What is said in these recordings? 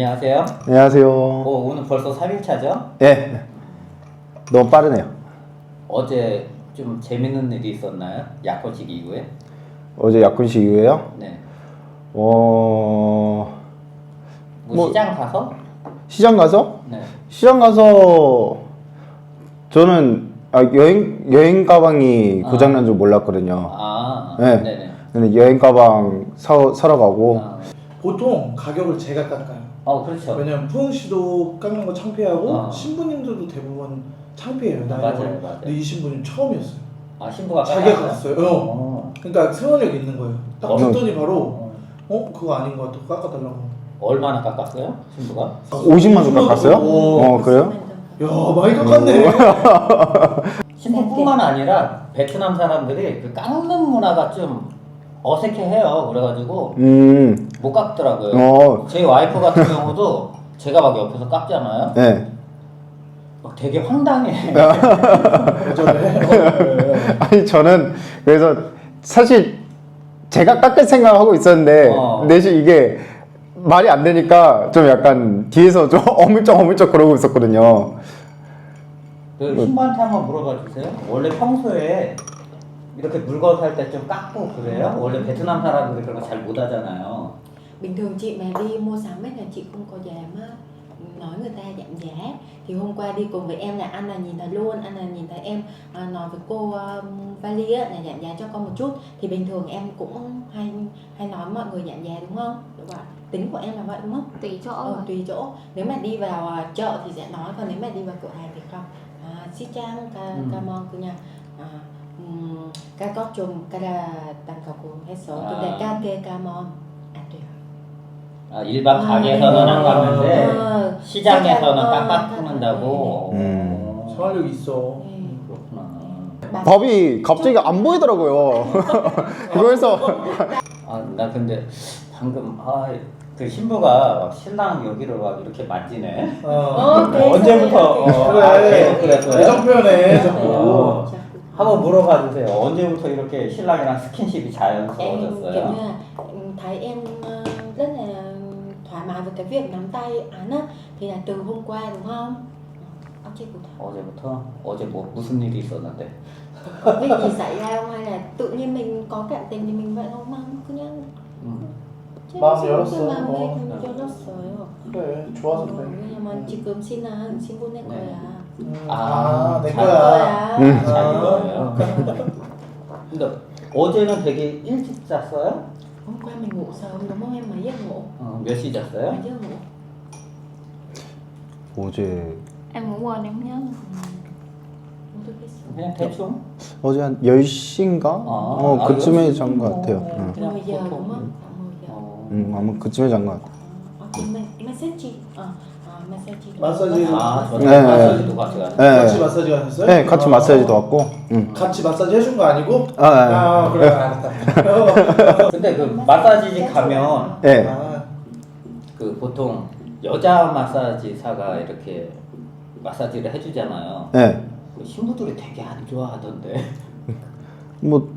안녕하세요. 안녕하세요. 어, 오늘 벌써 3일차죠? 예. 너무 빠르네요. 어제 좀 재밌는 일이 있었나요? 약혼식 이후에? 어제 약혼식 이후에요. 네. 어 뭐, 뭐- 시장 가서? 시장 가서 네. 시장 가서 저는 아, 여행 여행 가방이 아. 고장 난 줄 몰랐거든요. 아, 네. 네네. 여행 가방 사 사러 가고 아, 보통 가격을 제가 깎아요. 어, 그렇죠. 왜냐면 푸흥 씨도 깎는 거 창피하고 어. 신부님들도 대부분 창피해요. 나이 맞아요. 맞아요. 근데 이 신부님 처음이었어요. 아, 신부가 자기가 깎았어요? 깎았어요. 어. 어. 그러니까 생활력 있는 거예요. 딱 어. 듣더니 바로 어. 어 그거 아닌 것 같아 깎아달라고. 얼마나 깎았어요? 신부가? 50만 원 깎았어요? 오. 어 그래요? 야 많이 깎았네. 신부뿐만 아니라 베트남 사람들이 그 깎는 문화가 좀 어색해해요. 그래가지고 음. 못 깎더라고요. 어. 제 와이프 같은 경우도 제가 막 옆에서 깎잖아요. 네. 막 되게 황당해. 예전에 아니 저는 그래서 사실 제가 깎을 생각하고 있었는데 어. 대신 이게 말이 안 되니까 좀 약간 뒤에서 좀 어물쩍 어물쩍 그러고 있었거든요. 그 신부한테 한번 물어봐 주세요. 원래 평소에 이렇게 물건 살 때 좀 깎고 그래요? 원래 베트남 사람들이 그런 거 잘 못하잖아요. bình thường chị mà đi mua sắm ấy là chị không có dám á, nói người ta giảm giá thì hôm qua đi cùng với em là anh là nhìn thấy luôn anh là nhìn thấy em à, nói với cô um, Vali á, là giảm giá cho con một chút thì bình thường em cũng hay hay nói mọi người giảm giá đúng không đúng không ạ? tính của em là vậy đúng không tùy chỗ ờ, tùy chỗ nếu mà đi vào à, chợ thì sẽ nói còn nếu mà đi vào cửa hàng thì không à, si chang ca Ừ. ca mon 그냥 à, 음, 까것 좀 깔아 담가고 해서 아. 근데 까게 까면 안 돼요 아, 일반 가게에서는 안 깎는데 어, 시장에서는 어, 깎는다고. 음. 어, 생활력 있어. 네. 그렇구나. 법이 갑자기 안 보이더라고요. 그래서 아, 나 근데 방금 아, 그 신부가 막 신랑 여기를 막 이렇게 만지네. 어. 어, 네. 언제부터? 어, 그래. 아, 계속 그랬어요. 애정 표현해 자꾸. 어. 한번 물어봐 주세요. 언제부터 이렇게 신랑이랑 스킨십이 em kiểu 자연스러워졌어요? như là ừ, thấy em ờ, rất là thoải mái với cái việc nắm tay án á thì là từ hôm qua đúng không Ờ, chị cụ thể 어제부터? 어제 뭐 무슨 일이 있었는데? có việc gì xảy ra không hay là tự nhiên mình có cảm tình thì mình vậy không mà 그냥 음. 마음 열었어. 마음 어. 열었어요 그래 좋아서 어, 그래. 왜냐면 지금 신은 신부네 네. 거야 음. 아, 아내 잘 거야. 거야 음. 자기 거예요. 근데 어제는 되게 일찍 잤어요? hôm qua mình ngủ sớm đúng không em mấy giờ ngủ 어, 몇 시 잤어요? mấy giờ ngủ 어제 em ngủ quên em nhớ không tôi biết sớm 그냥 대충? 어제 한 10시인가? 어, 아, 그쯤에? 잔 것 같아요. 어, 응. 그냥 10 giờ 보통. đúng không khoảng 10 giờ 어. 음, 아마 그쯤에 잔 것 같아요. Ờ, thì mình massage chị ờ ờ, massage chị 마사지. 아, 저는 네. 마사지도 같이 가요. 네. 같이 마사지 가셨어요? 네, 같이 아. 마사지도 왔고. 음. 같이 마사지 해준 거 아니고? 아, 아, 아 그래 알았다. 근데 그 마사지집 가면 예. 아, 그 보통 여자 마사지사가 이렇게 마사지를 해주잖아요. 예. 그 신부들이 되게 안 좋아하던데. 뭐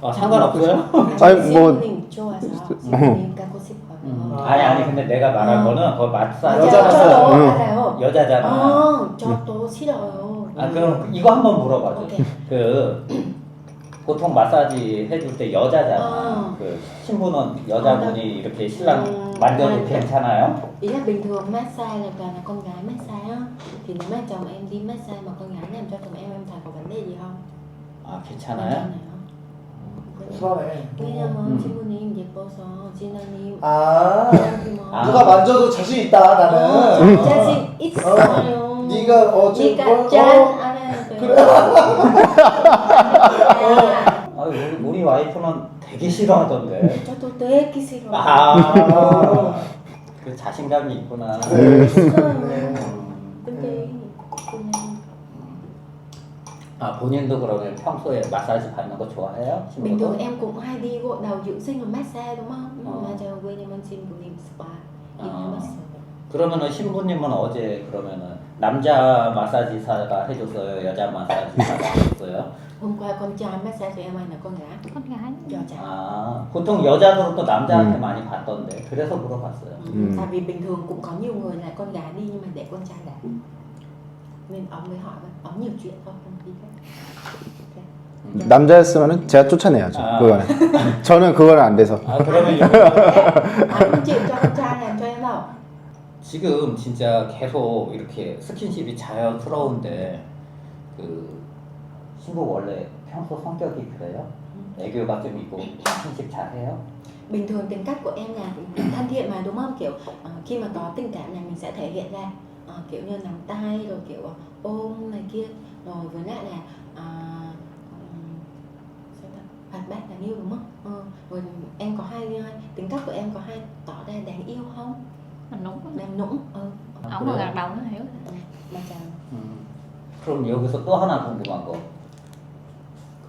아, 상관없어요? 아니, 뭐- mình 좋아서 선생님. 아니 아니 근데 내가 말한 어. 거는 그 마사지 여자 마사지. 저도 응. 알아요 여자잖아. 어 저도 싫어요 아 그럼 이거 한번 물어봐줘. 오케이. 그 보통 마사지 해줄 때 여자잖아. 어. 그 신부는 여자분이 이렇게 신랑 음, 만져도 맞아. 괜찮아요? ý là bình thường massage là toàn là con gái massage á thì nếu mà chồng em đi massage mà con gái làm cho chồng em em thấy có vấn đề gì không 아 괜찮아요? 불안해. 왜냐면 음. 신부님 예뻐서 진아님 아 아. 누가 만져도 자신 있다 나는. 음. 자신 있어요 네가 어 지금 네가 뭐- 짠 어? 알아야 돼 그래. 아 우리, 우리 와이프는 되게 싫어하던데. 저도 되게 싫어 아, 그 자신감이 있구나. 근데 그냥 아 본인도 그러면 평소에 마사지 받는 거 좋아해요? bình thường 신부도? em cũng hay đi gội đầu dưỡng sinh và massage đúng không nhưng Ờ. mà giờ 왜냐면 신부님 spa đi 아. 해봤어요 그러면은 신부님은 어제 그러면은 남자 마사지사가 해줬어요, 여자 마사지사가 해줬어요. hôm qua con trai massage cho em anh là con gái con gái 여자 아, 보통 여자들은 또 남자한테 음. 많이 봤던데 그래서 물어봤어요. Ừ. Ừ. tại vì bình thường cũng có nhiều người là con gái đi nhưng mà để con trai đảm nên ông mới hỏi ông nhiều chuyện thôi không đi hết 남자였으면은 제가 쫓아내야죠. 아. 그거는. 저는 그거는 안 돼서. 아 그러면 không chịu cho con trai làm cho em đâu 지금 진짜 계속 이렇게 스킨십이 자연스러운데 그 신부 원래 평소 성격이 그래요? 애교가 좀 있고 스킨십 잘해요? bình thường tính cách của em là thân thiện mà đúng không kiểu ờ, khi mà có tình cảm này mình sẽ thể hiện ra kiểu như nắm tay rồi kiểu ôm này kia rồi với lại là ờ, ừm, sao ta? hoạt bát đáng yêu đúng không ờ, rồi em có hay ờ, tính cách của em có hay tỏ ra đáng yêu không mình đúng rồi đáng nũng ờ ổng mà gật đầu nó hiểu mà chào 음. 그럼 여기서 또 하나 궁금한 거.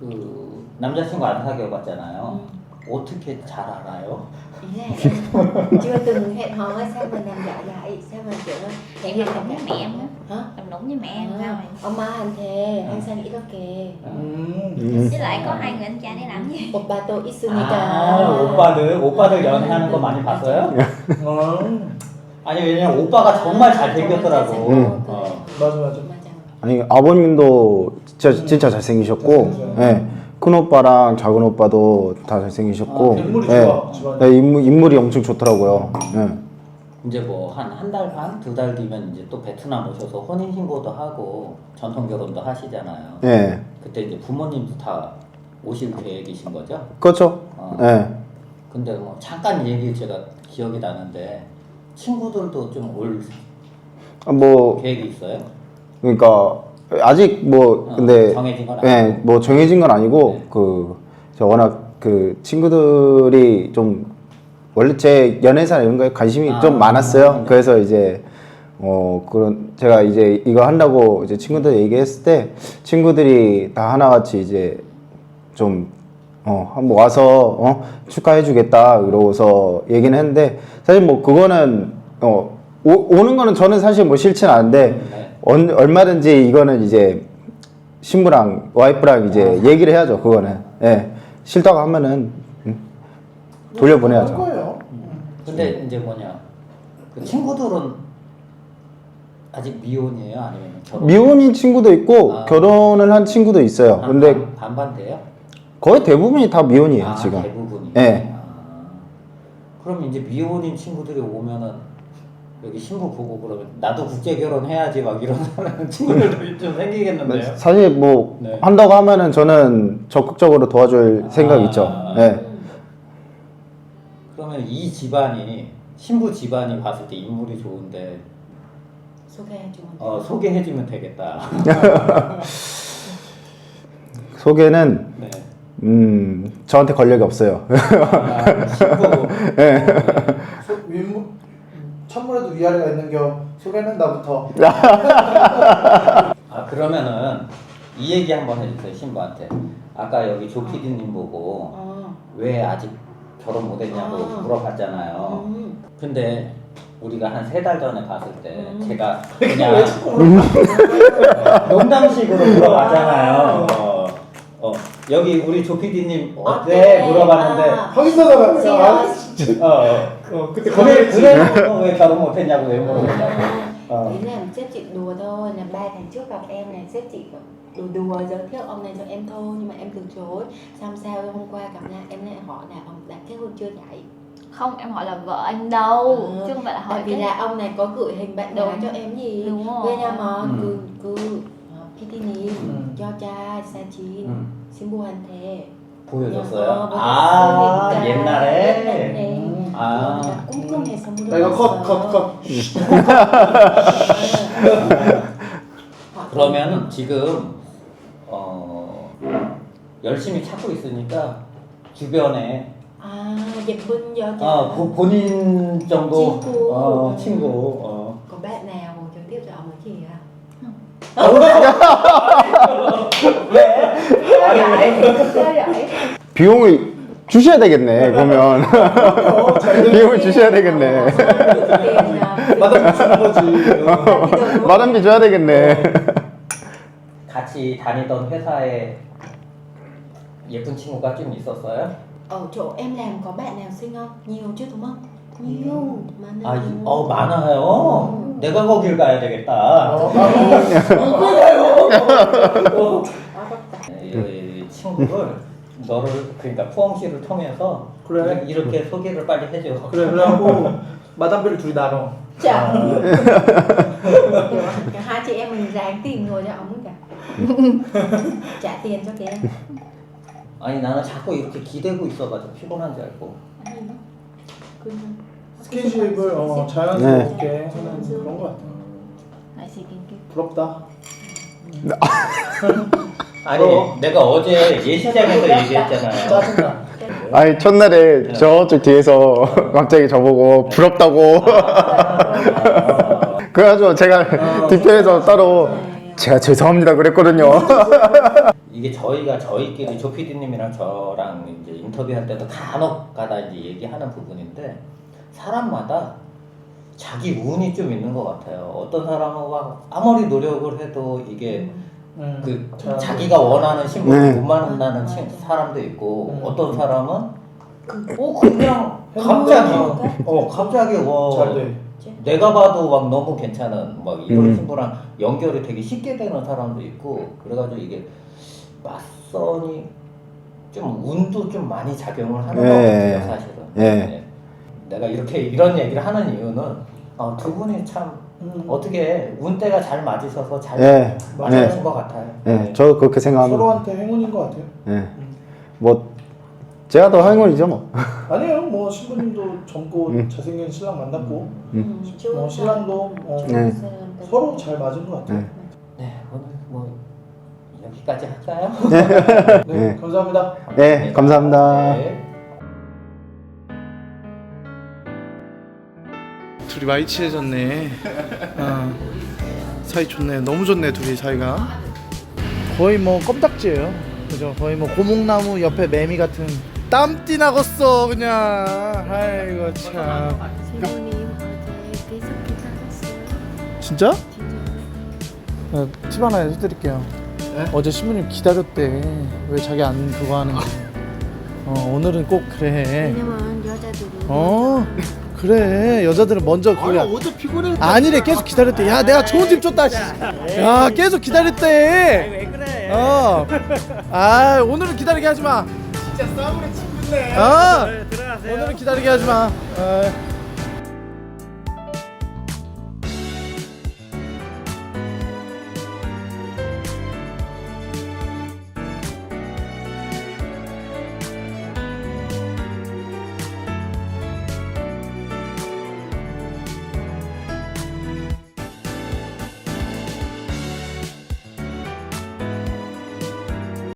그 남자친구 안 사귀어봤잖아요. Ừ. 어떻게 잘 알아요? ý là em chưa từng hẹn hò ấy, sao mà làm dạo vậy sao mà kiểu Em hiện làm đúng với mẹ em á. hả làm đúng với mẹ em sao à, rồi 엄마 한테 항상 이렇게 음. 음. với lại có hai người anh trai để làm gì 오빠 또 아, 있으니까 오빠들 오빠들 연애하는 거 많이 봤어요? 음. 아니 왜냐면 오빠가 정말 잘생겼더라고. 응. 어. 맞아 맞아. 맞아 아니 아버님도 진짜, 진짜 잘생기셨고. 예. 큰 오빠랑 작은 오빠도 다 잘생기셨고, 아, 인물이 예. 좋아. 예, 인물, 인물이 엄청 좋더라고요. 예. 이제 뭐 한 한 달 반, 두 달 뒤면 이제 또 베트남 오셔서 혼인 신고도 하고 전통 결혼도 하시잖아요. 예. 그때 이제 부모님도 다 오실 계획이신 거죠? 그렇죠. 어. 예. 근데 뭐 잠깐 얘기 제가 기억이 나는데 친구들도 좀올뭐 계획이 있어요? 그러니까 아직 뭐 어, 근데 정해진 건 예, 아니고. 뭐 정해진 건 아니고 네. 그저 워낙 그 친구들이 좀 원래 제 연애사 이런 거에 관심이 아, 좀 많았어요. 네. 그래서 이제 어 그런 제가 이제 이거 한다고 이제 친구들 얘기했을 때 친구들이 다 하나같이 이제 좀 어, 한번 와서 어, 축하해 주겠다 그러고서 얘기는 했는데 사실 뭐 그거는 어 오, 오는 거는 저는 사실 뭐 싫진 않은데 네. 언, 얼마든지 이거는 이제 신부랑 와이프랑 이제 아. 얘기를 해야죠 그거는 예 싫다고 하면은 음, 돌려보내야죠. 그럴 거예요. 근데 이제 뭐냐 그 친구들은 아직 미혼이에요? 아니면 결혼? 미혼인 친구도 있고 아. 결혼을 한 친구도 있어요. 한 근데 반- 반반 돼요? 거의 대부분이 다 미혼이에요 아, 지금. 대부분이. 네. 아, 그럼 이제 미혼인 친구들이 오면은 여기 신부 보고 그러면 나도 국제 결혼해야지 막 이런 친구들도 좀 생기겠는데요? 사실 뭐 네. 한다고 하면은 저는 적극적으로 도와줄 생각 이 아. 있죠. 예. 그러면 이 집안이 신부 집안이 봤을 때 인물이 좋은데 소개해 주면 어, 소개해주면 되겠다. 소개는 네. 음 저한테 권력이 없어요. 아, 신부. 소, 윗물 천물에도 위아래가 있는 겨 소개는 나부터. 아 그러면은 이 얘기 한번 해주세요 신부한테. 아까 여기 조 PD님 보고 어. 왜 아직 결혼 못했냐고 아. 물어봤잖아요. 음. 근데 우리가 한 세 달 전에 봤을 때 음. 제가 그냥 어, 농담식으로 물어봤잖아요. 어, 어, 여기 우리 조 PD님 아, 어때 네. 물어봤는데 아. 확인하다가 지연. 아 진짜. 어, 어, 어 그때 그래 거절했지. 그래 너 왜 결혼 못했냐고 왜 물어봤냐고. À, 어. ý là sếp chị đùa thôi là ba tháng trước gặp em này sếp chị đùa đùa giới thiệu ông này cho em thôi nhưng mà em từ chối xong sao hôm qua gặp lại em lại hỏi là ông đã kết hôn chưa vậy không em hỏi là vợ anh đâu Ừ. chứ không phải là hỏi tại vì cái là ông này có gửi hình bạn gái Đúng. cho em gì đúng rồi 왜냐면 음. 그, 그 어, PD님 음. 여자 사진 음. 신부한테 보여줬어요? 어, 아 보여줬으니까. 옛날에. 옛날에. 음. 아. 내가 꼼꼼해서 나 이거 컷컷 컷. 아, 그러면은 지금 어 열심히 찾고 있으니까 주변에 아 예쁜 여자 어, 보- 본인 정도 친구. 어, 음. 친구 어. có bạn nào giới thiệu cho ông ấy gì à 왜? sao vậy sao vậy 비용을 주셔야 되겠네. 그러면 어, 잘 비용을 주셔야 되겠네. à, 마담 주는 거지. 마담비 줘야 되겠네. 같이 다니던 회사에 예쁜 친구가 좀 있었어요? ở chỗ em làm có bạn nào xinh không nhiều chứ đúng không nhiều mà 아, nào 이- 어 많아요. 내가 거길 가야 되겠다. 어, 어, 이, 이 친구를 너를 그러니까 푸엉씨를 통해서 그래. 이렇게 소개를 빨리 해줘. 그래 그래갖고 마담배를 둘이 나눠. Cả hai chị em mình ráng tìm người cho ống cả trả tiền cho kẻ 아니 나는 자꾸 이렇게 기대고 있어가지고 피곤한 줄 알고. 아니 nó cứ 스킨십을 어, 자연스럽게 하는 그런 것 같아. lại kinh kinh 부럽다. 아니 어. 내가 어제 예시장에서 얘기했잖아요. 짜증나. 아니 첫날에 저쪽 뒤에서 갑자기 저보고 부럽다고 그래가지고 제가 뒤편에서 따로 제가 죄송합니다 그랬거든요 이게 저희가 저희끼리 조 PD님이랑 저랑 이제 인터뷰할 때도 간혹 가다 이제 얘기하는 부분인데 사람마다 자기 운이 좀 있는 것 같아요. 어떤 사람은 막 아무리 노력을 해도 이게 음, 그잘 자기가 원하는 신분을 네. 못 만난다는. 친- 사람도 있고 음. 어떤 사람은 어 그냥 갑자기 어 갑자기 뭐잘 돼. 내가 봐도 막 너무 괜찮은 막 이런 음. 친구랑 연결이 되게 쉽게 되는 사람도 있고 그래가지고 이게 맞선이 좀 운도 좀 많이 작용을 하는 예. 것 같아요 사실은. 예. 네. 내가 이렇게 이런 얘기를 하는 이유는 어, 두 분이 참 음, 어떻게 운때가 잘 맞으셔서 잘 예. 맞으신 예. 것 같아요. 예, 저도 그렇게 생각합니다 서로한테 행운인 것 같아요. 예. 뭐 제가 더 행운이죠 뭐 아니에요. 뭐 신부님도 젊고 음. 잘생긴 신랑 만났고 chưa 뭐 신랑도 어, 네. 서로 잘 맞은 것 같아요. 네. 네 오늘 뭐 여기까지 할까요? 네, 네. 감사합니다. 네 감사합니다 네. 둘이 많이 친해졌네. 어, 사이 좋네. 너무 좋네 둘이 사이가. 거의 뭐 껌딱지예요. 그죠? 거의 뭐 고목나무 옆에 매미 같은. 땀띠 나겠어 그냥. 아이고 참. 신부님 어제 계속 기다렸어요. 진짜? 네, 팁 하나 해드릴게요. 어제 신부님 기다렸대. 왜 자기 안 그거 하는지. 어 오늘은 꼭 그래. 왜냐면 여자들이 어 그래 여자들은 먼저 그래. 어제 피곤해 아니래 계속 기다렸대. 야 내가 좋은 집 줬다 씨. 야 계속 기다렸대. 왜 그래? 어아 오늘은 기다리게 하지 마. 진짜 싸움을 친구네. 어. 오늘은 기다리게 하지 마. 어.